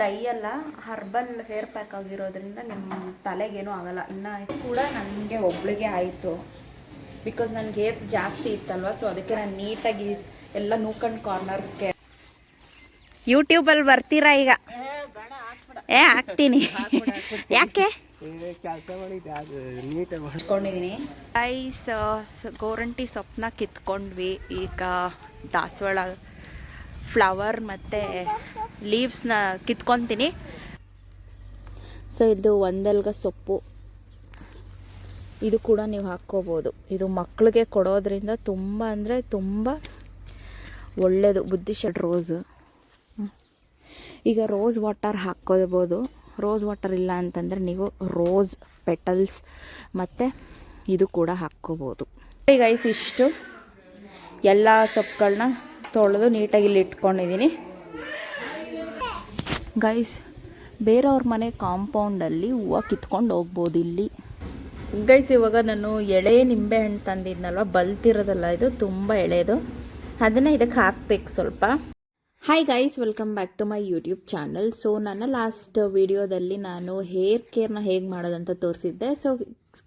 Dye ಅಲ್ಲ herbal hair pack ಆಗಿರೋದ್ರಿಂದ ನಿಮ್ಮ ತಲೆಗೇನೂ ಆಗಲ್ಲ. ಇನ್ನು ಕೂಡ ನನಗೆ ಒಬ್ಳಿಗೆ ಆಯಿತು. ಬಿಕಾಸ್ ನನಗೆ ಹೇರ್ ಜಾಸ್ತಿ ಇತ್ತಲ್ವ ಸೊ ಅದಕ್ಕೆ ನಾನು ನೀಟಾಗಿ ಎಲ್ಲ ನೂಕಂಡ್ ಕಾರ್ನರ್ಸ್ಗೆ ಯೂಟ್ಯೂಬಲ್ಲಿ ಬರ್ತೀರಾ ಈಗ? ಏ ಹಾಕ್ತೀನಿ. ಯಾಕೆ? ಕೆಲಸ ಮಾಡಿದ್ದೆ ಅದು ನೀಟಾಗಿ ಮಾಡಿ ಇಟ್ಕೊಂಡಿದ್ದೀನಿ ಐಸ್ ಗೋರಂಟಿ ಸೊಪ್ಪನ್ನ ಕಿತ್ಕೊಂಡ್ವಿ. ಈಗ ದಾಸವಾಳ ಫ್ಲವರ್ ಮತ್ತು ಲೀವ್ಸ್ನ ಕಿತ್ಕೊತೀನಿ. ಸೊ, ಇದು ಒಂದಲ್ಗ ಸೊಪ್ಪು. ಇದು ಕೂಡ ನೀವು ಹಾಕ್ಕೋಬೋದು. ಇದು ಮಕ್ಕಳಿಗೆ ಕೊಡೋದ್ರಿಂದ ತುಂಬ ಅಂದರೆ ತುಂಬ ಒಳ್ಳೆಯದು ಬುದ್ಧಿಶಟ್ ರೋಸು. ಈಗ ರೋಸ್ ವಾಟರ್ ಹಾಕ್ಕೋಬೋದು. ರೋಸ್ ವಾಟರ್ ಇಲ್ಲ ಅಂತಂದರೆ ನೀವು ರೋಸ್ ಪೆಟಲ್ಸ್ ಮತ್ತು ಇದು ಕೂಡ ಹಾಕ್ಕೋಬೋದು. ಈಗ ಇಷ್ಟು. ಎಲ್ಲ ಸೊಪ್ಪುಗಳನ್ನ ತೊಳೆದು ನೀಟಾಗಿ ಇಲ್ಲಿ ಇಟ್ಕೊಂಡಿದ್ದೀನಿ. ಗೈಸ್ ಬೇರೆಯವ್ರ ಮನೆ ಕಾಂಪೌಂಡಲ್ಲಿ ಹೂವು ಕಿತ್ಕೊಂಡು ಹೋಗ್ಬೋದು ಇಲ್ಲಿ. ಗೈಸ್ ಇವಾಗ ನಾನು ಎಳೆ ನಿಂಬೆಹಣ್ಣು ತಂದಿದ್ನಲ್ವ? ಬಲ್ತಿರೋದಲ್ಲ ಇದು, ತುಂಬ ಎಳೆದು. ಅದನ್ನು ಇದಕ್ಕೆ ಹಾಕ್ಬೇಕು ಸ್ವಲ್ಪ. Hi guys welcome back to my YouTube channel so ನನ್ನ ಲಾಸ್ಟ್ ವಿಡಿಯೋದಲ್ಲಿ ನಾನು ಹೇರ್ ಕೇರ್ನ ಹೇಗೆ ಮಾಡೋದಂತ ತೋರಿಸಿದ್ದೆ. ಸೊ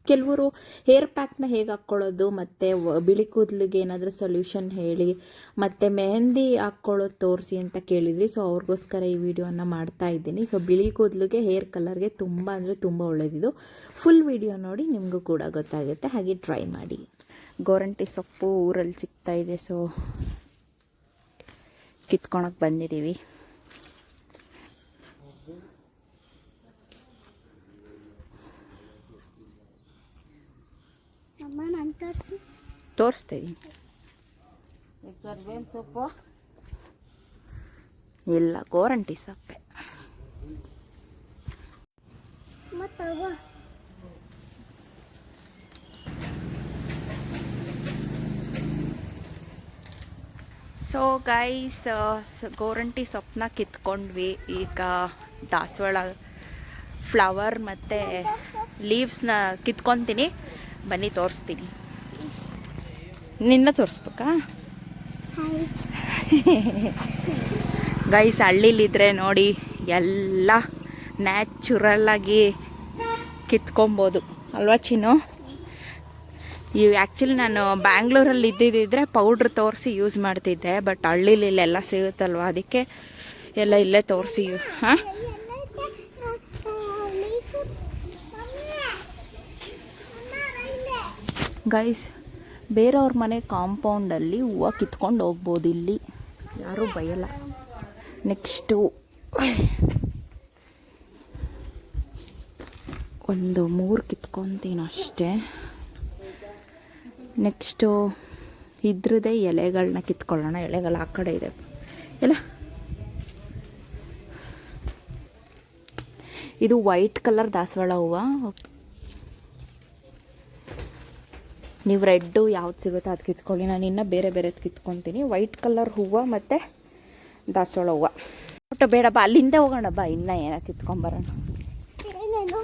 ಕೆಲವರು ಹೇರ್ ಪ್ಯಾಕ್ನ ಹೇಗೆ ಹಾಕ್ಕೊಳ್ಳೋದು ಮತ್ತು ಬಿಳಿ ಕೂದಲಿಗೆ ಏನಾದರೂ ಸೊಲ್ಯೂಷನ್ ಹೇಳಿ, ಮತ್ತು ಮೆಹಂದಿ ಹಾಕ್ಕೊಳ್ಳೋದು ತೋರಿಸಿ ಅಂತ ಕೇಳಿದ್ರಿ ಸೊ ಅವ್ರಿಗೋಸ್ಕರ ಈ ವಿಡಿಯೋನ ಮಾಡ್ತಾ ಇದ್ದೀನಿ. ಸೊ ಬಿಳಿ ಕೂದಲಿಗೆ ಹೇರ್ ಕಲರ್ಗೆ ತುಂಬ ಅಂದರೆ ತುಂಬ ಒಳ್ಳೆಯದಿದು ಫುಲ್ ವಿಡಿಯೋ ನೋಡಿ ನಿಮಗೂ ಕೂಡ ಗೊತ್ತಾಗುತ್ತೆ. ಹಾಗೆ ಟ್ರೈ ಮಾಡಿ. ಗೋರಂಟಿ ಸೊಪ್ಪು ಊರಲ್ಲಿ ಸಿಗ್ತಾ ಇದೆ ಸೊ ಕಿತ್ಕೊಳಕ್ಕೆ ಬಂದಿದ್ದೀವಿ ಅಮ್ಮ ನಾನು ತೋರಿಸಿ ತೋರಿಸ್ತೀವಿ ಸೊಪ್ಪು ಇಲ್ಲ ಗೋರಂಟಿ ಸೊಪ್ಪೆ ಸೊ ಗೈಸ್ ಗೋರಂಟಿ ಸೊಪ್ಪನ್ನ ಕಿತ್ಕೊಂಡ್ವಿ. ಈಗ ದಾಸವಾಳ ಫ್ಲವರ್ ಮತ್ತು ಲೀವ್ಸ್ನ ಕಿತ್ಕೊತೀನಿ. ಬನ್ನಿ ತೋರಿಸ್ತೀನಿ. ನಿನ್ನ ತೋರಿಸ್ಬೇಕಾ? ಗೈಸ್ ಹಳ್ಳಿಲಿದ್ರೆ ನೋಡಿ ಎಲ್ಲ ನ್ಯಾಚುರಲ್ಲಾಗಿ ಕಿತ್ಕೊಬೋದು. ಅಲ್ವಾ ಚಿನ್ನು? ಇವು ಆ್ಯಕ್ಚುಲಿ ನಾನು ಬ್ಯಾಂಗ್ಳೂರಲ್ಲಿ ಇದ್ದಿದ್ದಿದ್ರೆ ಪೌಡ್ರ್ ತೋರಿಸಿ ಯೂಸ್ ಮಾಡ್ತಿದ್ದೆ ಬಟ್ ಹಳ್ಳಿಲಿ ಇಲ್ಲೆಲ್ಲ ಸಿಗುತ್ತಲ್ವ? ಅದಕ್ಕೆ ಎಲ್ಲ ಇಲ್ಲೇ ತೋರಿಸಿ ಹಾಂ? ಗೈಸ್ ಬೇರೆಯವ್ರ ಮನೆ ಕಾಂಪೌಂಡಲ್ಲಿ ಹೂವು ಕಿತ್ಕೊಂಡು ಹೋಗ್ಬೋದು ಇಲ್ಲಿ. ಯಾರೂ ಬಯಲ್ಲ. ನೆಕ್ಸ್ಟು ಒಂದು ಮೂರು ಕಿತ್ಕೊತೀನಿ ಅಷ್ಟೇ. ನೆಕ್ಸ್ಟು ಇದ್ರದೇ ಎಲೆಗಳನ್ನ ಕಿತ್ಕೊಳ್ಳೋಣ. ಎಲೆಗಳು ಆ ಕಡೆ ಇದೆ. ಎಲ್ಲ. ಇದು ವೈಟ್ ಕಲರ್ ದಾಸವಾಳ ಹೂವು. ನೀವು ರೆಡ್ಡು ಯಾವ್ದು ಸಿಗುತ್ತೋ ಅದು ಕಿತ್ಕೊಳ್ಳಿ. ನಾನು ಇನ್ನೂ ಬೇರೆ ಬೇರೆದು ಕಿತ್ಕೊತೀನಿ. ವೈಟ್ ಕಲರ್ ಹೂವು ಮತ್ತು ದಾಸವಾಳ ಹೂವು. ಒಟ್ಟು ಬೇಡ ಬಾ ಅಲ್ಲಿಂದ ಹೋಗೋಣ ಬಾ ಇನ್ನೂ ಏನೋ ಕಿತ್ಕೊಂಬರೋಣ. ಏನೇನು?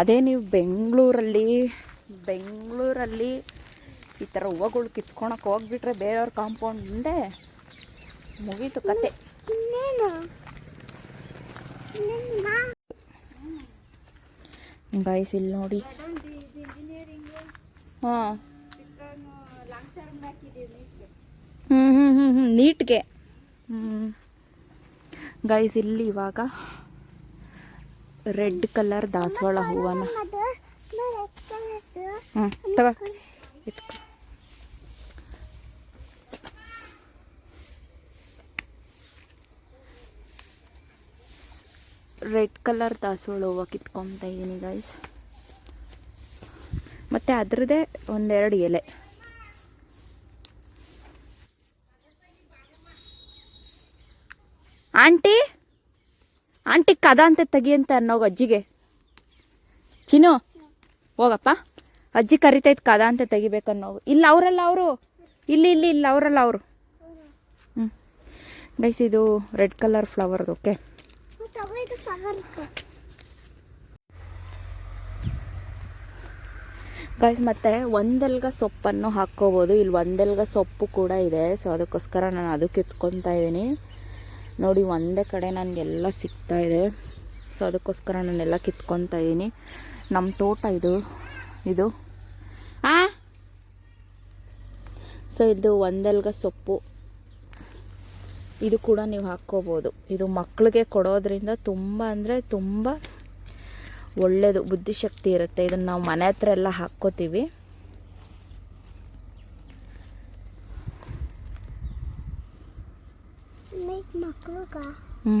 ಅದೇ ನೀವು ಬೆಂಗಳೂರಲ್ಲಿ ಬೆಂಗಳೂರಲ್ಲಿ ಈ ಥರ ಹೂವುಗಳು ಕಿತ್ಕೊಳಕ್ಕೆ ಹೋಗ್ಬಿಟ್ರೆ ಬೇರೆಯವ್ರ ಕಾಂಪೌಂಡ್ ಮುಂದೆ ಮುಗೀತು ಕತೆ. ಗೈಸ್ ಇಲ್ಲಿ ನೋಡಿ. ಹಾಂ. ಹ್ಞೂ ಹ್ಞೂ ಹ್ಞೂ ಹ್ಞೂ ನೀಟ್ಗೆ. ಹ್ಞೂ ಗೈಸ್ ಇಲ್ಲಿ ಇವಾಗ ರೆಡ್ ಕಲರ್ ದಾಸವಾಳ ಹೂವನ. ಹ್ಞೂ ತಗೋ. ಇಟ್ಕೊ. ರೆಡ್ ಕಲರ್ ದಾಸವಾಳ ಹೂವು ಕಿತ್ಕೊತಾ ಇದ್ದೀನಿ ಗೈಸ್ ಮತ್ತು ಅದರದೇ ಒಂದೆರಡು ಎಲೆ. ಆಂಟಿ ಆಂಟಿ ಕದ ಅಂತ ತೆಗಿ ಅಂತ ಅನ್ನೋಗ ಅಜ್ಜಿಗೆ. ಚಿನ್ನು, ಹೋಗಪ್ಪ. ಅಜ್ಜಿ ಕರಿತೈತೆ ಕದ ಅಂತ ತೆಗಿಬೇಕನ್ನೋ ಇಲ್ಲ, ಅವರಲ್ಲ ಅವರು. ಇಲ್ಲಿ ಇಲ್ಲಿ, ಇಲ್ಲ, ಅವರಲ್ಲ ಅವರು. ಹ್ಞೂ ಗೈಸ್ ಇದು ರೆಡ್ ಕಲರ್ ಫ್ಲವರ್ದು ಓಕೆ ಗೈಸ್ ಮತ್ತೆ ಒಂದೆಲ್ಗ ಸೊಪ್ಪನ್ನು ಹಾಕೋಬಹುದು ಇಲ್ಲಿ ಒಂದೆಲ್ಗ ಸೊಪ್ಪು ಕೂಡ ಇದೆ. ಸೊ ಅದಕ್ಕೋಸ್ಕರ ನಾನು ಅದು ಕಿತ್ಕೊತಾ ಇದ್ದೀನಿ. ನೋಡಿ, ಒಂದೇ ಕಡೆ ನನಗೆಲ್ಲ ಸಿಗ್ತಾ ಇದೆ. ಸೊ ಅದಕ್ಕೋಸ್ಕರ ನಾನೆಲ್ಲ ಕಿತ್ಕೊತಾ ಇದ್ದೀನಿ. ನಮ್ಮ ತೋಟ ಇದು. ಇದು. ಸೊ ಇದು ಒಂದೆಲ್ಗ ಸೊಪ್ಪು. ಇದು ಕೂಡ ನೀವು ಹಾಕ್ಕೋಬೋದು. ಇದು ಮಕ್ಕಳಿಗೆ ಕೊಡೋದ್ರಿಂದ ತುಂಬ ಅಂದರೆ ತುಂಬ ಒಳ್ಳೆಯದು ಬುದ್ಧಿಶಕ್ತಿ ಇರುತ್ತೆ. ಇದನ್ನು ನಾವು ಮನೆ ಹತ್ರ ಎಲ್ಲ ಹಾಕ್ಕೋತೀವಿ. ಹ್ಞೂ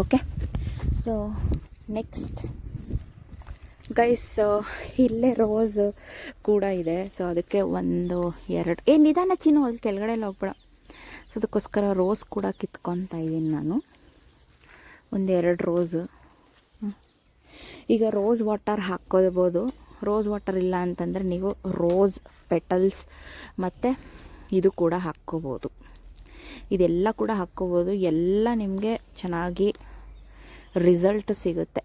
ಓಕೆ ಸೊ ನೆಕ್ಸ್ಟ್ ಗೈಸ್ ಇಲ್ಲೇ ರೋಸ್ ಕೂಡ ಇದೆ. ಸೊ ಅದಕ್ಕೆ ಒಂದು, ಎರಡು, ಏ, ನಿಧಾನ ಚಿನ್ನು, ಅಲ್ಲಿ ಕೆಳಗಡೆ ಎಲ್ಲ ಹೋಗ್ಬೇಡ. ಸೊ ಅದಕ್ಕೋಸ್ಕರ ರೋಸ್ ಕೂಡ ಕಿತ್ಕೊತಾ ಇದ್ದೀನಿ ನಾನು. ಒಂದು ಎರಡು ರೋಸು ಈಗ ರೋಸ್ ವಾಟರ್ ಹಾಕ್ಕೋಬೋದು ರೋಸ್ ವಾಟರ್ ಇಲ್ಲ ಅಂತಂದರೆ ನೀವು ರೋಸ್ ಪೆಟಲ್ಸ್ ಮತ್ತು ಇದು ಕೂಡ ಹಾಕ್ಕೋಬೋದು ಇದೆಲ್ಲ ಕೂಡ ಹಾಕ್ಕೋಬೋದು ಎಲ್ಲ ನಿಮಗೆ ಚೆನ್ನಾಗಿ ರಿಸಲ್ಟ್ ಸಿಗುತ್ತೆ.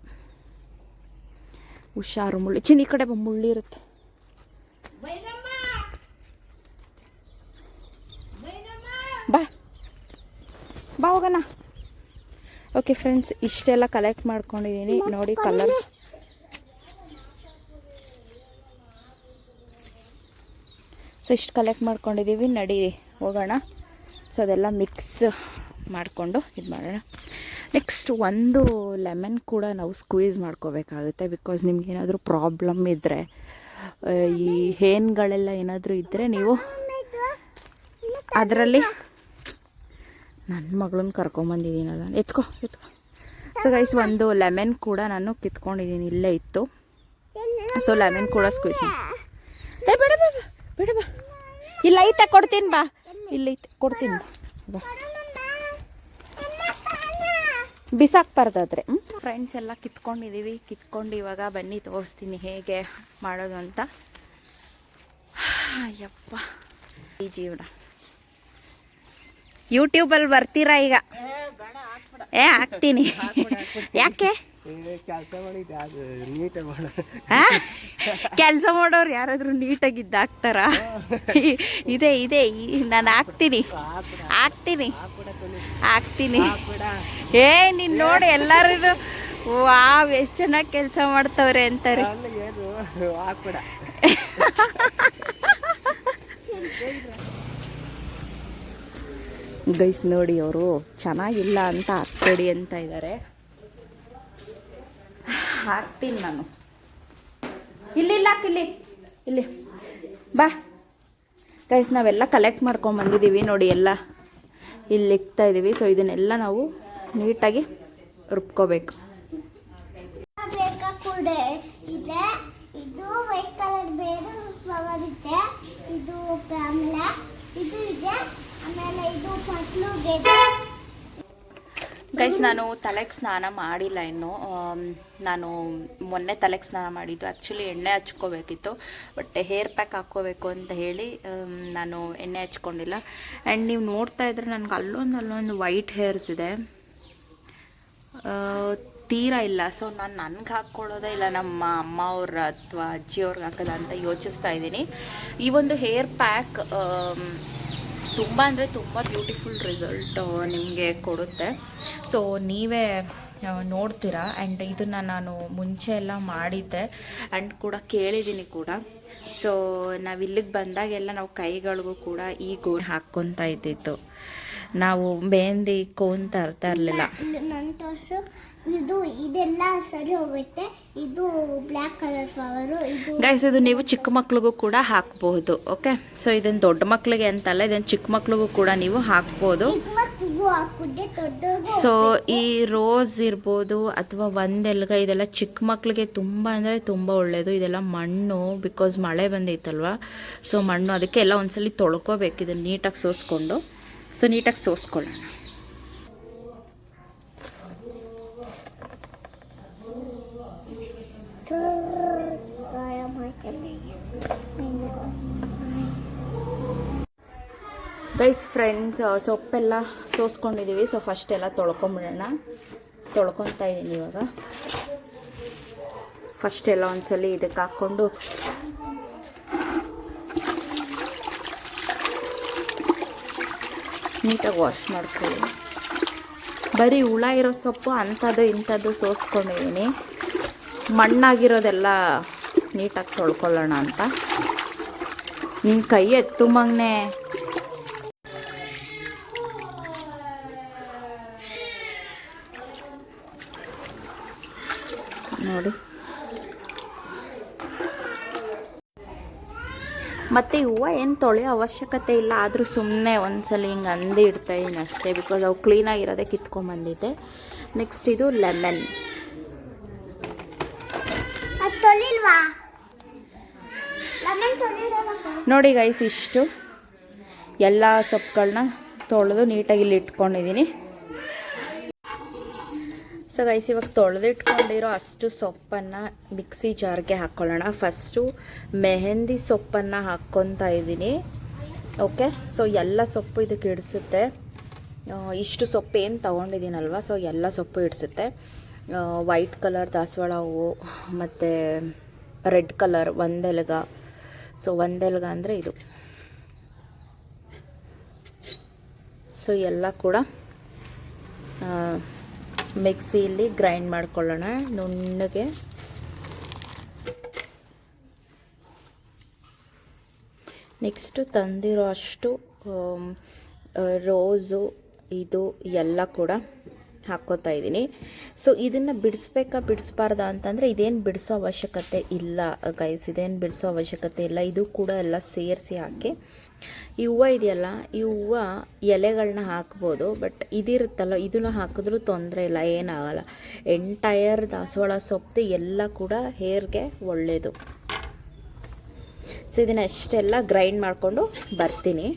ಹುಷಾರು ಮುಳ್ಳು. ಚಿನ್ನ ಈ ಕಡೆ ಮುಳ್ಳು ಇರುತ್ತೆ. ಬಾ. ಬಾ ಹೋಗೋಣ. ಓಕೆ ಫ್ರೆಂಡ್ಸ್ ಇಷ್ಟೆಲ್ಲ ಕಲೆಕ್ಟ್ ಮಾಡ್ಕೊಂಡಿದ್ದೀನಿ. ನೋಡಿ ಕಲರ್ ಸೊ ಇಷ್ಟು ಕಲೆಕ್ಟ್ ಮಾಡ್ಕೊಂಡಿದ್ದೀವಿ ನಡೀರಿ ಹೋಗೋಣ. ಸೊ ಅದೆಲ್ಲ ಮಿಕ್ಸ್ ಮಾಡಿಕೊಂಡು ಇದು ಮಾಡೋಣ ನೆಕ್ಸ್ಟ್ ಒಂದು ಲೆಮನ್ ಕೂಡ ನಾವು ಸ್ಕ್ವೀಸ್ ಮಾಡ್ಕೋಬೇಕಾಗುತ್ತೆ ಬಿಕಾಸ್ ನಿಮ್ಗೆ ಏನಾದರೂ ಪ್ರಾಬ್ಲಮ್ ಇದ್ದರೆ ಈ ಹೇನ್ಗಳೆಲ್ಲ ಏನಾದರೂ ಇದ್ದರೆ ನೀವು ಅದರಲ್ಲಿ ನನ್ನ ಮಗಳನ್ನ ಕರ್ಕೊಂಬಂದಿದ್ದೀನಲ್ಲ. ಎತ್ಕೊ ಎತ್ಕೊ. ಸೊ ಗೈಸ್ ಒಂದು ಲೆಮನ್ ಕೂಡ ನಾನು ಕಿತ್ಕೊಂಡಿದ್ದೀನಿ, ಇಲ್ಲೇ ಇತ್ತು. ಸೊ ಲೆಮನ್ ಕೂಡ ಸ್ಕ್ವೀಸ್ ಏ, ಬೇಡ ಬಾ ಬೇಡ ಬಾ. ಇಲ್ಲ ಐತೆ ಕೊಡ್ತೀನಿ, ಬಾ. ಇಲ್ಲ ಐತೆ ಕೊಡ್ತೀನಿ ಬಾ. ಬಿಸಾಕ್ಬಾರ್ದಾದ್ರೆ ಫ್ರೆಂಡ್ಸ್ ಎಲ್ಲ ಕಿತ್ಕೊಂಡಿದ್ದೀವಿ ಕಿತ್ಕೊಂಡು ಇವಾಗ ಬನ್ನಿ, ತೋರಿಸ್ತೀನಿ ಹೇಗೆ ಮಾಡೋದು ಅಂತ. ಅಯ್ಯಪ್ಪ. ಈ ಜೀವನ. ಯೂಟ್ಯೂಬಲ್ಲಿ ಬರ್ತೀರಾ ಈಗ? ಏ, ಹಾಕ್ತೀನಿ. ಯಾಕೆ? ಕೆಲಸ ಮಾಡೋರು ಯಾರಾದರೂ ನೀಟಾಗಿ ಹಾಕ್ತಾರ ಇದೆ ಇದೆ. ನಾನು ಹಾಕ್ತೀನಿ. ಹಾಕ್ತೀನಿ. ಹಾಕ್ತೀನಿ. ಏ ನೀನ್ ನೋಡಿ ಎಲ್ಲರೂ ವಾವ್ ಎಷ್ಟು ಚೆನ್ನಾಗಿ ಕೆಲಸ ಮಾಡ್ತವ್ರೆ ಅಂತಾರೆ. ಗೈಸ್ ನೋಡಿ ಅವರು ಚೆನ್ನಾಗಿಲ್ಲ ಅಂತ ಹಾಕ್ಬೇಡಿ ಅಂತ ಇದ್ದಾರೆ ಹಾಕ್ತೀನಿ ನಾನು. ಇಲ್ಲಿ ಇಲ್ಲ ಇಲ್ಲಿ. ಇಲ್ಲಿ. ಬಾ. ಗೈಸ್ ನಾವೆಲ್ಲ ಕಲೆಕ್ಟ್ ಮಾಡ್ಕೊಂಡ್ ಬಂದಿದೀವಿ ನೋಡಿ ಎಲ್ಲ. ಇಲ್ಲಿ ಇಕ್ತಾ ಇದ್ದೀವಿ ಸೊ ಇದನ್ನೆಲ್ಲ ನಾವು ನೀಟಾಗಿ ರುಬ್ಕೋಬೇಕು. ಇದೆ. ಇದು ವೈಟ್ ಕಲರ್ ಬೇರೆ ಫ್ಲವರ್ ಇದೆ. ಇದು ಆಮೇಲೆ ಇದು ಇದೆ. ಆಮೇಲೆ ಇದೆ ಗೈಸ್ ನಾನು ತಲೆಗೆ ಸ್ನಾನ ಮಾಡಿಲ್ಲ ಇನ್ನು. ನಾನು ಮೊನ್ನೆ ತಲೆಗೆ ಸ್ನಾನ ಮಾಡಿದ್ದು. ಆ್ಯಕ್ಚುಲಿ ಎಣ್ಣೆ ಹಚ್ಕೋಬೇಕಿತ್ತು. ಬಟ್ ಹೇರ್ ಪ್ಯಾಕ್ ಹಾಕ್ಕೋಬೇಕು ಅಂತ ಹೇಳಿ ನಾನು ಎಣ್ಣೆ ಹಚ್ಕೊಂಡಿಲ್ಲ. ಆ್ಯಂಡ್ ನೀವು ನೋಡ್ತಾ ಇದ್ರೆ ನನಗೆ ಅಲ್ಲೊಂದು ಅಲ್ಲೊಂದು ವೈಟ್ ಹೇರ್ಸ್ ಇದೆ. ತೀರಾ ಇಲ್ಲ. ಸೊ ನಾನು ನನಗೆ ಹಾಕ್ಕೊಳ್ಳೋದೇ ಇಲ್ಲ. ನಮ್ಮ ಅಮ್ಮ ಅವ್ರ ಅಥವಾ ಅಜ್ಜಿಯವ್ರಿಗೆ ಹಾಕೋದ ಅಂತ ಯೋಚಿಸ್ತಾ ಇದ್ದೀನಿ. ಈ ಒಂದು ಹೇರ್ ಪ್ಯಾಕ್ ತುಂಬ ಅಂದರೆ ತುಂಬ ಬ್ಯೂಟಿಫುಲ್ ರಿಸಲ್ಟ್ ನಿಮಗೆ ಕೊಡುತ್ತೆ. ಸೊ ನೀವೇ ನೋಡ್ತೀರಾ ಆ್ಯಂಡ್ ಇದನ್ನು ನಾನು ಮುಂಚೆ ಎಲ್ಲ ಮಾಡಿದ್ದೆ ಆ್ಯಂಡ್ ಕೂಡ ಕೇಳಿದ್ದೀನಿ ಕೂಡ. ಸೊ ನಾವು ಇಲ್ಲಿಗೆ ಬಂದಾಗೆಲ್ಲ ನಾವು ಕೈಗಳಿಗೂ ಕೂಡ ಈ ಗೋಣ್ ಹಾಕ್ಕೊತಾ ಇದ್ದಿತ್ತು ನಾವು ಮೆಹಂದಿ ಕೋನ್ ತರ್ತಾ ಇರಲಿಲ್ಲ. ತೋರ್ಸು. ಇದು ಇದೆಲ್ಲ ಸರಿ ಹೋಗುತ್ತೆ. ಇದು ಬ್ಲ್ಯಾಕ್ ಕಲರ್ ಫ್ಲವರು ಇದು ಗೈಸ್ ಇದು ನೀವು ಚಿಕ್ಕ ಮಕ್ಳಿಗೂ ಕೂಡ ಹಾಕಬಹುದು ಓಕೆ ಸೊ ಇದನ್ನು ದೊಡ್ಡ ಮಕ್ಳಿಗೆ ಅಂತಲ್ಲ ಇದನ್ನು ಚಿಕ್ಕ ಮಕ್ಳಿಗೂ ಕೂಡ ನೀವು ಹಾಕ್ಬೋದು. ಸೊ ಈ ರೋಸ್ ಇರ್ಬೋದು ಅಥವಾ ಒಂದೆಲ್ಗ ಇದೆಲ್ಲ ಚಿಕ್ಕ ಮಕ್ಳಿಗೆ ತುಂಬ ಅಂದರೆ ತುಂಬ ಒಳ್ಳೆಯದು ಇದೆಲ್ಲ ಮಣ್ಣು ಬಿಕಾಸ್ ಮಳೆ ಬಂದೈತಲ್ವಾ? ಸೊ ಮಣ್ಣು ಅದಕ್ಕೆ ಎಲ್ಲ ಒಂದ್ಸಲಿ ತೊಳ್ಕೊಬೇಕು ಇದನ್ನು ನೀಟಾಗಿ ಸೋಸ್ಕೊಂಡು. ಸೊ ನೀಟಾಗಿ ಸೋಸ್ಕೊಳ್ಳೋಣ. ಗೈಸ್ ಫ್ರೆಂಡ್ಸ್ ಸೊಪ್ಪೆಲ್ಲ ಸೋಸ್ಕೊಂಡಿದ್ದೀವಿ ಸೊ ಫಸ್ಟ್ ಎಲ್ಲ ತೊಳ್ಕೊಂಬಿಡೋಣ. ತೊಳ್ಕೊತಾ ಇದ್ದೀನಿ ಇವಾಗ. ಫಸ್ಟ್ ಎಲ್ಲ ಒಂದ್ಸಲಿ ಇದಕ್ಕೆ ಹಾಕ್ಕೊಂಡು ನೀಟಾಗಿ ವಾಶ್ ಮಾಡ್ಕೊಳ್ಳಿ. ಬರೀ ಹುಳ ಇರೋ ಸೊಪ್ಪು ಅಂಥದ್ದು ಇಂಥದ್ದು ಸೋಸ್ಕೊಂಡಿದ್ದೀನಿ ಮಣ್ಣಾಗಿರೋದೆಲ್ಲ ನೀಟಾಗಿ ತೊಳ್ಕೊಳ್ಳೋಣ ಅಂತ. ನಿನ್ನ ಕೈ ಎತ್ತು ಮಗನೆ ನೋಡಿ. ಮತ್ತು ಹೂವು ಏನು ತೊಳೆಯೋ ಅವಶ್ಯಕತೆ ಇಲ್ಲ ಆದರೂ ಸುಮ್ಮನೆ ಒಂದ್ಸಲ ಹಿಂಗೆ ಅಂದು ಇಡ್ತಾ ಇದ್ದೀನಿ ಅಷ್ಟೇ ಬಿಕಾಸ್ ಅವು ಕ್ಲೀನಾಗಿರೋದೇ ಕಿತ್ಕೊಂಡ್ಬಂದಿದ್ದೆ ನೆಕ್ಸ್ಟ್ ಇದು ಲೆಮನ್ ನೋಡಿ ಗೈಸ್ ಇಷ್ಟು. ಎಲ್ಲ ಸೊಪ್ಪುಗಳನ್ನ ತೊಳೆದು ನೀಟಾಗಿ ಇಲ್ಲಿ ಇಟ್ಕೊಂಡಿದ್ದೀನಿ ಸೊ ಗೈಸ್ ಇವಾಗ ತೊಳೆದಿಟ್ಕೊಂಡಿರೋ ಅಷ್ಟು ಸೊಪ್ಪನ್ನು ಮಿಕ್ಸಿ ಜಾರ್ಗೆ ಹಾಕ್ಕೊಳ್ಳೋಣ ಫಸ್ಟು ಮೆಹಂದಿ ಸೊಪ್ಪನ್ನು ಹಾಕ್ಕೊತಾ ಇದ್ದೀನಿ. ಓಕೆ ಸೊ ಎಲ್ಲ ಸೊಪ್ಪು ಇದಕ್ಕೆ ಇಡಿಸುತ್ತೆ. ಇಷ್ಟು ಸೊಪ್ಪು ಏನು ತೊಗೊಂಡಿದ್ದೀನಲ್ವ? ಸೊ ಎಲ್ಲ ಸೊಪ್ಪು ಇಡಿಸುತ್ತೆ. ವೈಟ್ ಕಲರ್ ದಾಸವಾಳ ಹೂವು ಮತ್ತು ರೆಡ್ ಕಲರ್ ಒಂದೆಲಗ. ಸೊ ಒಂದೆಲ್ಗ ಅಂದರೆ ಇದು. ಸೊ ಎಲ್ಲ ಕೂಡ ಮಿಕ್ಸಿಯಲ್ಲಿ ಗ್ರೈಂಡ್ ಮಾಡ್ಕೊಳ್ಳೋಣ. ನುಣ್ಣಗೆ. ನೆಕ್ಸ್ಟು ತಂದಿರೋ ಅಷ್ಟು ರೋಸು ಇದು ಎಲ್ಲ ಕೂಡ ಹಾಕ್ಕೋತಾ ಇದ್ದೀನಿ. ಸೊ ಇದನ್ನು ಬಿಡಿಸ್ಬೇಕಾ, ಬಿಡಿಸ್ಬಾರ್ದ ಅಂತಂದರೆ ಇದೇನು ಬಿಡಿಸೋ ಅವಶ್ಯಕತೆ ಇಲ್ಲ ಗೈಸ್ ಇದೇನು ಬಿಡಿಸೋ ಅವಶ್ಯಕತೆ ಇಲ್ಲ. ಇದು ಕೂಡ ಎಲ್ಲ ಸೇರಿಸಿ ಹಾಕಿ. ಈ ಹೂವು ಇದೆಯಲ್ಲ, ಈ ಹೂವು ಎಲೆಗಳನ್ನ ಹಾಕ್ಬೋದು ಬಟ್ ಇದಿರುತ್ತಲ್ಲ, ಇದನ್ನು ಹಾಕಿದ್ರೂ ತೊಂದರೆ ಇಲ್ಲ, ಏನಾಗಲ್ಲ. ಎಂಟೈರ್ ದಾಸವಾಳ ಸೊಪ್ಪು ಎಲ್ಲ ಕೂಡ ಹೇರ್ಗೆ ಒಳ್ಳೆಯದು ಸೊ ಇದನ್ನ ಅಷ್ಟೆಲ್ಲ ಗ್ರೈಂಡ್ ಮಾಡಿಕೊಂಡು ಬರ್ತೀನಿ.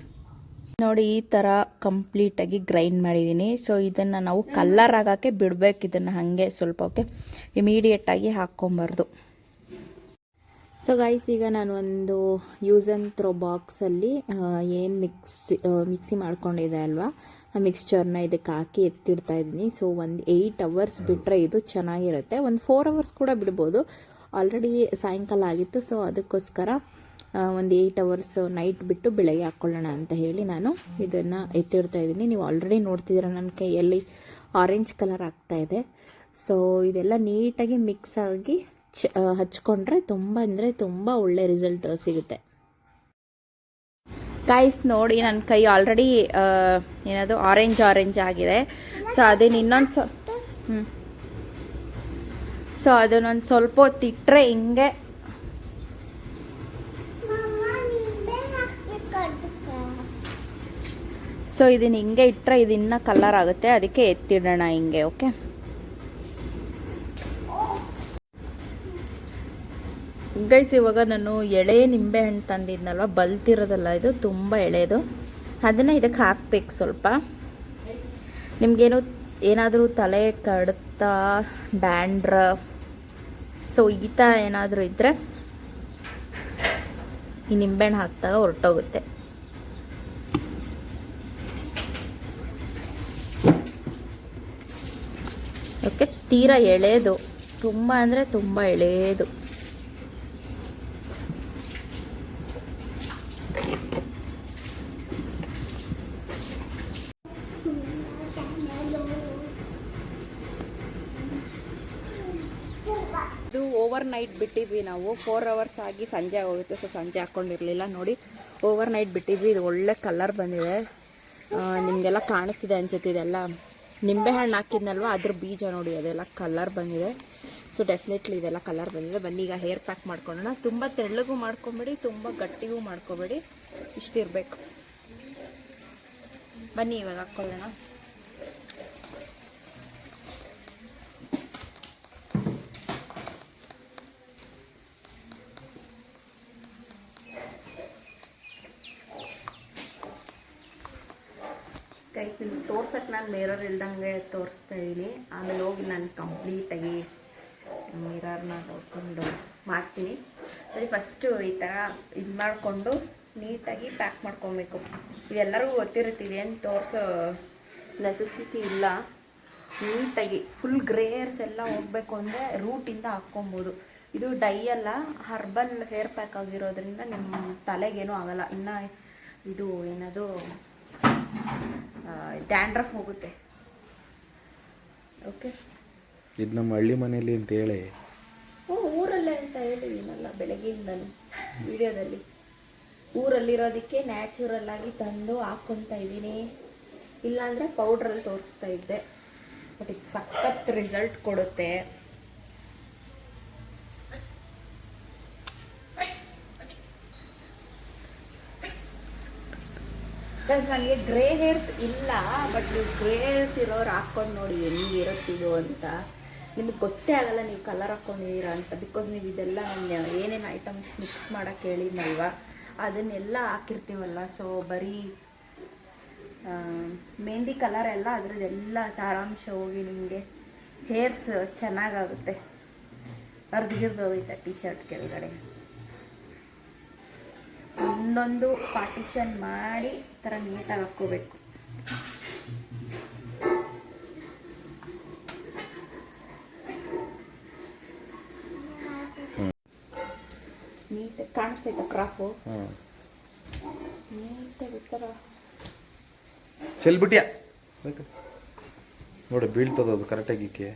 ನೋಡಿ, ಈ ಥರ ಕಂಪ್ಲೀಟಾಗಿ ಗ್ರೈಂಡ್ ಮಾಡಿದ್ದೀನಿ ಸೊ ಇದನ್ನು ನಾವು ಕಲ್ಲರ್ ಆಗೋಕ್ಕೆ ಬಿಡಬೇಕು. ಇದನ್ನು ಹಾಗೆ ಸ್ವಲ್ಪ ಓಕೆ ಇಮಿಡಿಯೇಟಾಗಿ ಹಾಕ್ಕೊಂಬಾರ್ದು. ಸೊ ಗೈಸ್ ಈಗ ನಾನು ಒಂದು ಯೂಸ್ ಆ್ಯಂಡ್ ಥ್ರೋ ಬಾಕ್ಸಲ್ಲಿ ಏನು ಮಿಕ್ಸಿ ಮಿಕ್ಸಿ ಮಾಡ್ಕೊಂಡಿದೆ ಅಲ್ವಾ? ಆ ಮಿಕ್ಸ್ಚರ್ನ ಇದಕ್ಕೆ ಹಾಕಿ ಎತ್ತಿಡ್ತಾ ಇದ್ದೀನಿ. ಸೊ ಒಂದು ಏಯ್ಟ್ ಅವರ್ಸ್ ಬಿಟ್ಟರೆ ಇದು ಚೆನ್ನಾಗಿರುತ್ತೆ. ಒಂದು ಫೋರ್ ಅವರ್ಸ್ ಕೂಡ ಬಿಡ್ಬೋದು. ಆಲ್ರೆಡಿ ಸಾಯಂಕಾಲ ಆಗಿತ್ತು. ಸೊ ಅದಕ್ಕೋಸ್ಕರ ಒಂದು ಏಯ್ಟ್ ಅವರ್ಸ್ ನೈಟ್ ಬಿಟ್ಟು ಬೆಳಗ್ಗೆ ಹಾಕ್ಕೊಳ್ಳೋಣ ಅಂತ ಹೇಳಿ ನಾನು ಇದನ್ನು ಎತ್ತಿಡ್ತಾ ಇದ್ದೀನಿ. ನೀವು ಆಲ್ರೆಡಿ ನೋಡ್ತಿದ್ದೀರ ನನ್ನ ಕೈಯಲ್ಲಿ ಆರೆಂಜ್ ಕಲರ್ ಆಗ್ತಾ ಇದೆ. ಸೊ ಇದೆಲ್ಲ ನೀಟಾಗಿ ಮಿಕ್ಸ್ ಆಗಿ ಚ ಹಚ್ಕೊಂಡ್ರೆ ತುಂಬ, ಅಂದರೆ ತುಂಬ ಒಳ್ಳೆ ರಿಸಲ್ಟ್ ಸಿಗುತ್ತೆ. ಗಾಯ್ಸ್ ನೋಡಿ ನನ್ನ ಕೈ ಆಲ್ರೆಡಿ ಏನದು ಆರೆಂಜ್ ಆರೆಂಜ್ ಆಗಿದೆ. ಸೊ ಅದನ್ನ ಇನ್ನೊಂದು ಸೊ ಹ್ಞೂ ಸೊ ಅದನ್ನೊಂದು ಸ್ವಲ್ಪ ಹೊತ್ತಿಟ್ಟರೆ ಹಿಂಗೆ ಸೊ ಇದನ್ನು ಹಿಂಗೆ ಇಟ್ಟರೆ ಇದು ಇನ್ನೂ ಕಲರ್ ಆಗುತ್ತೆ. ಅದಕ್ಕೆ ಎತ್ತಿಡೋಣ ಹಿಂಗೆ ಓಕೆ ಗೈಸ್ ಇವಾಗ ನಾನು ಎಳೆ ನಿಂಬೆಹಣ್ಣು ತಂದಿದ್ನಲ್ವ? ಬಲ್ತಿರೋದಲ್ಲ ಇದು, ತುಂಬ ಎಳೆದು. ಅದನ್ನು ಇದಕ್ಕೆ ಹಾಕ್ಬೇಕು ಸ್ವಲ್ಪ. ನಿಮಗೇನು ಏನಾದರೂ ತಲೆ ಕಡತ ಡ್ಯಾಂಡ್ರಫ್ ಸೊ ಈ ಥರ ಏನಾದರೂ ಇದ್ದರೆ ಈ ನಿಂಬೆಹಣ್ಣು ಹಾಕಿದಾಗ ಹೊರಟೋಗುತ್ತೆ. ಓಕೆ ತೀರಾ ಎಳೆದು, ತುಂಬ ಅಂದರೆ ತುಂಬ ಎಳೆದು. ಇದು ಓವರ್ ನೈಟ್ ಬಿಟ್ಟಿದ್ವಿ ನಾವು. ಫೋರ್ ಅವರ್ಸ್ ಆಗಿ ಸಂಜೆ ಹೋಗುತ್ತೆ ಸೊ ಸಂಜೆ ಹಾಕ್ಕೊಂಡಿರಲಿಲ್ಲ ನೋಡಿ ಓವರ್ ನೈಟ್ ಬಿಟ್ಟಿದ್ವಿ. ಇದು ಒಳ್ಳೆ ಕಲರ್ ಬಂದಿದೆ. ನಿಮಗೆಲ್ಲ ಕಾಣಿಸ್ತಿದೆ ಅನ್ಸುತ್ತೆ ಇದೆಲ್ಲ. ನಿಂಬೆಹಣ್ಣು ಹಾಕಿದ್ನಲ್ವ? ಅದ್ರ ಬೀಜ ನೋಡಿ, ಅದೆಲ್ಲ ಕಲರ್ ಬಂದಿದೆ. ಸೊ ಡೆಫಿನೆಟ್ಲಿ ಇದೆಲ್ಲ ಕಲರ್ ಬಂದಿದೆ. ಬನ್ನಿ, ಈಗ ಹೇರ್ ಪ್ಯಾಕ್ ಮಾಡ್ಕೊಳ್ಳೋಣ. ತುಂಬ ತೆಳ್ಳಗೂ ಮಾಡ್ಕೊಬೇಡಿ, ತುಂಬ ಗಟ್ಟಿಗೂ ಮಾಡ್ಕೊಬೇಡಿ. ಇಷ್ಟಿರಬೇಕು. ಬನ್ನಿ, ಇವಾಗ ಹಾಕ್ಕೊಳ್ಳೋಣ ಗೈಸ್ ನಿಮ್ಗೆ ತೋರ್ಸಕ್ಕೆ ನಾನು ಮಿರರ್ ಇಲ್ದಂಗೆ ತೋರಿಸ್ತಾ ಇದ್ದೀನಿ ಆಮೇಲೆ ಹೋಗಿ ನಾನು ಕಂಪ್ಲೀಟಾಗಿ ಮಿರರ್ನ ನೋಡಿಕೊಂಡು ಮಾಡ್ತೀನಿ. ಅದೇ ಫಸ್ಟು ಈ ಥರ ಇದು ಮಾಡಿಕೊಂಡು ನೀಟಾಗಿ ಪ್ಯಾಕ್ ಮಾಡ್ಕೊಬೇಕು. ಇದೆಲ್ಲರಿಗೂ ಗೊತ್ತಿರುತ್ತಿದೆ ಏನು ತೋರಿಸೋ ನೆಸೆಸಿಟಿ ಇಲ್ಲ. ನೀಟಾಗಿ ಫುಲ್ ಗ್ರೇಯರ್ಸ್ ಎಲ್ಲ ಹೋಗಬೇಕು ಅಂದರೆ ರೂಟಿಂದ ಹಾಕ್ಕೊಬೋದು. ಇದು ಡೈ ಅಲ್ಲ ಹರ್ಬಲ್ ಹೇರ್ ಪ್ಯಾಕ್ ಆಗಿರೋದ್ರಿಂದ ನಿಮ್ಮ ತಲೆಗೇನೂ ಆಗಲ್ಲ. ಇನ್ನು ಇದು ಏನದು ಡ್ಯಾಂಡ್ರಫ್ ಹೋಗುತ್ತೆ. ಓಕೆ ಇದು ನಮ್ಮ ಹಳ್ಳಿ ಮನೆಯಲ್ಲಿ ಅಂತ ಹೇಳಿ. ಓ ಊರಲ್ಲೇ ಅಂತ ಹೇಳಿದ್ದೀನಲ್ಲ ಬೆಳಗ್ಗೆಯಿಂದಲೂ ವಿಡಿಯೋದಲ್ಲಿ. ಊರಲ್ಲಿರೋದಕ್ಕೆ ನ್ಯಾಚುರಲ್ ಆಗಿ ತಂದು ಹಾಕ್ಕೊತಾ ಇದ್ದೀನಿ. ಇಲ್ಲಾಂದರೆ ಪೌಡ್ರಲ್ಲಿ ತೋರಿಸ್ತಾ ಇದ್ದೆ. ಬಟ್ ಇದು ಸಖತ್ ರಿಸಲ್ಟ್ ಕೊಡುತ್ತೆ. ನನಗೆ ಗ್ರೇ ಹೇರ್ಸ್ ಇಲ್ಲ ಬಟ್ ನೀವು ಗ್ರೇ ಹೇರ್ಸ್ ಇರೋರು ಹಾಕ್ಕೊಂಡು ನೋಡಿ ಹೆಂಗಿರುತ್ತಿದು ಅಂತ. ನಿಮಗೆ ಗೊತ್ತೇ ಆಗಲ್ಲ ನೀವು ಕಲರ್ ಹಾಕ್ಕೊಂಡಿದ್ದೀರಾ ಅಂತ. ಬಿಕಾಸ್ ನೀವು ಇದೆಲ್ಲ ನಾನು ಏನೇನು ಐಟಮ್ಸ್ ಮಿಕ್ಸ್ ಮಾಡೋಕ್ಕೆ ಹೇಳಿದ್ನಲ್ವ, ಅದನ್ನೆಲ್ಲ ಹಾಕಿರ್ತೀವಲ್ಲ ಸೊ ಬರೀ ಮೆಹಂದಿ ಕಲರ್ ಎಲ್ಲ ಅದರದ್ದೆಲ್ಲ ಸಾರಾಂಶ ಹೋಗಿ ನಿಮಗೆ ಹೇರ್ಸ್ ಚೆನ್ನಾಗಾಗುತ್ತೆ. ಅರ್ಧಗಿರ್ದು ಹೋಗುತ್ತೆ ಟೀ ಶರ್ಟ್ ಕೆಳಗಡೆ. ಒಂದೊಂದು ಪಾರ್ಟಿಷನ್ ಮಾಡಿ ಈ ಥರ ನೀಟಾಗಿ ಹಾಕ್ಕೋಬೇಕು. ನೀಟ್ ಕಾಣಿಸ್ತೈತೆ ಕ್ರಾಫು ನೀಟಾಗಿ ಥರ ಚೆಲ್ಬಿಟ್ಯಾ? ನೋಡಿ ಬೀಳ್ತದ ಅದು ಕರೆಕ್ಟಾಗಿಕ್ಕೆ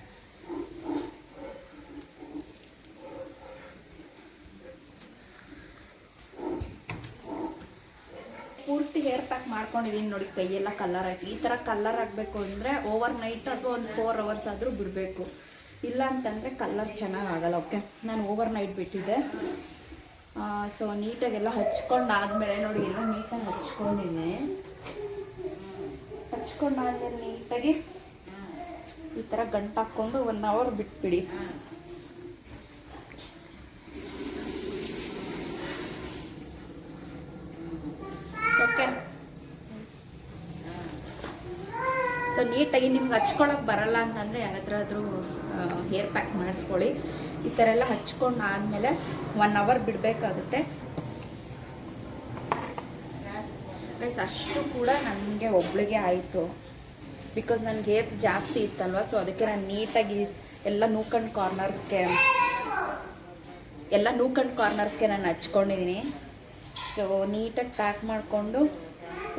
ಪೂರ್ತಿ ಹೇರ್ ಪ್ಯಾಕ್ ಮಾಡ್ಕೊಂಡಿದ್ದೀನಿ ನೋಡಿ, ಕೈಯೆಲ್ಲ ಕಲರ್ ಆಯ್ತು ಈ ಥರ ಕಲರ್ ಆಗಬೇಕು ಅಂದರೆ ಓವರ್ ನೈಟ್ ಅಥವಾ ಒಂದು ಫೋರ್ ಅವರ್ಸ್ ಆದರೂ ಬಿಡಬೇಕು. ಇಲ್ಲ ಅಂತಂದರೆ ಕಲರ್ ಚೆನ್ನಾಗಾಗಲ್ಲ ಓಕೆ ನಾನು ಓವರ್ ನೈಟ್ ಬಿಟ್ಟಿದ್ದೆ ಸೊ ನೀಟಾಗೆಲ್ಲ ಹಚ್ಕೊಂಡು ಆದಮೇಲೆ ನೋಡಿ, ಎಲ್ಲ ನೀಟಾಗಿ ಹಚ್ಕೊಂಡಿದ್ದೀನಿ ಹಚ್ಕೊಂಡಾದ್ಮೇಲೆ ನೀಟಾಗಿ ಈ ಥರ ಗಂಟಾಕೊಂಡು ಒನ್ ಅವರ್ ಬಿಟ್ಬಿಡಿ ಓಕೆ ಸೊ ನೀಟಾಗಿ ನಿಮ್ಗೆ ಹಚ್ಕೊಳಕ್ಕೆ ಬರಲ್ಲ ಅಂತಂದರೆ ಯಾರಾದ್ರಾದ್ರೂ ಹೇರ್ ಪ್ಯಾಕ್ ಮಾಡಿಸ್ಕೊಳ್ಳಿ. ಈ ಥರ ಎಲ್ಲ ಹಚ್ಕೊಂಡು ಆದಮೇಲೆ ಒನ್ ಅವರ್ ಬಿಡಬೇಕಾಗುತ್ತೆ ಅಷ್ಟು ಕೂಡ ನನಗೆ ಒಬ್ಳಿಗೆ ಆಯಿತು. ಬಿಕಾಸ್ ನನಗೆ ಹೇರ್ ಜಾಸ್ತಿ ಇತ್ತಲ್ವ ಸೊ ಅದಕ್ಕೆ ನಾನು ನೀಟಾಗಿ ಎಲ್ಲ ನೂಕಂಡ್ ಕಾರ್ನರ್ಸ್ಗೆ ಎಲ್ಲ ನೂಕಂಡ್ ಕಾರ್ನರ್ಸ್ಗೆ ನಾನು ಹಚ್ಕೊಂಡಿದ್ದೀನಿ ಸೊ ನೀಟಾಗಿ ಪ್ಯಾಕ್ ಮಾಡಿಕೊಂಡು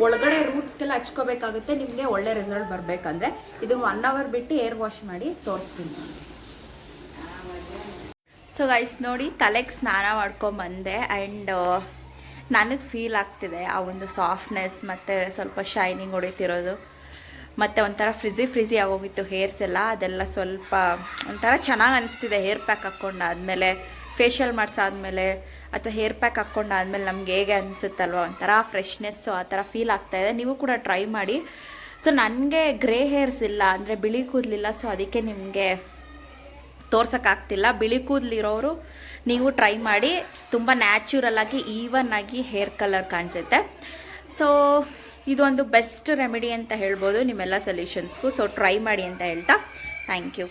ಒಳಗಡೆ ರೂಟ್ಸ್ಗೆಲ್ಲ ಹಚ್ಕೋಬೇಕಾಗುತ್ತೆ, ನಿಮಗೆ ಒಳ್ಳೆ ರಿಸಲ್ಟ್ ಬರಬೇಕಂದ್ರೆ. ಇದು ಒನ್ ಅವರ್ ಬಿಟ್ಟು ಏರ್ ವಾಶ್ ಮಾಡಿ ತೋರಿಸ್ತೀನಿ. ಸೊ ಗೈಸ್ ನೋಡಿ, ತಲೆಗೆ ಸ್ನಾನ ಮಾಡ್ಕೊಂಬಂದೆ ಆ್ಯಂಡ್ ನನಗೆ ಫೀಲ್ ಆಗ್ತಿದೆ ಆ ಒಂದು ಸಾಫ್ಟ್ನೆಸ್ ಮತ್ತು ಸ್ವಲ್ಪ ಶೈನಿಂಗ್ ಹೊಡಿತಿರೋದು. ಮತ್ತು ಒಂಥರ ಫ್ರಿಜಿ ಫ್ರಿಜಿ ಆಗೋಗಿತ್ತು ಹೇರ್ಸ್ ಎಲ್ಲ. ಅದೆಲ್ಲ ಸ್ವಲ್ಪ ಒಂಥರ ಚೆನ್ನಾಗಿ ಅನಿಸ್ತಿದೆ ಹೇರ್ ಪ್ಯಾಕ್ ಹಾಕ್ಕೊಂಡಾದ್ಮೇಲೆ ಫೇಶಿಯಲ್ ಮಾಡಿಸಾದ್ಮೇಲೆ. ಅಥವಾ ಹೇರ್ ಪ್ಯಾಕ್ ಹಾಕ್ಕೊಂಡಾದ್ಮೇಲೆ ನಮ್ಗೆ ಹೇಗೆ ಅನಿಸುತ್ತಲ್ವ ಒಂಥರ ಫ್ರೆಶ್ನೆಸ್ಸು ಆ ಥರ ಫೀಲ್ ಆಗ್ತಾಯಿದೆ ನೀವು ಕೂಡ ಟ್ರೈ ಮಾಡಿ. ಸೊ ನನಗೆ ಗ್ರೇ ಹೇರ್ಸ್ ಇಲ್ಲ ಅಂದರೆ ಬಿಳಿ ಕೂದಲಿಲ್ಲ ಸೊ ಅದಕ್ಕೆ ನಿಮಗೆ ತೋರ್ಸೋಕ್ಕಾಗ್ತಿಲ್ಲ. ಬಿಳಿ ಕೂದಲಿರೋರು ನೀವು ಟ್ರೈ ಮಾಡಿ. ತುಂಬ ನ್ಯಾಚುರಲ್ ಆಗಿ ಈವನ್ ಆಗಿ ಹೇರ್ ಕಲರ್ ಕಾಣಿಸುತ್ತೆ. ಸೊ ಇದೊಂದು ಬೆಸ್ಟ್ ರೆಮಿಡಿ ಅಂತ ಹೇಳ್ಬೋದು ನಿಮ್ಮೆಲ್ಲ ಸೊಲ್ಯೂಷನ್ಸ್ಗೂ ಸೊ ಟ್ರೈ ಮಾಡಿ ಅಂತ ಹೇಳ್ತಾ. Thank you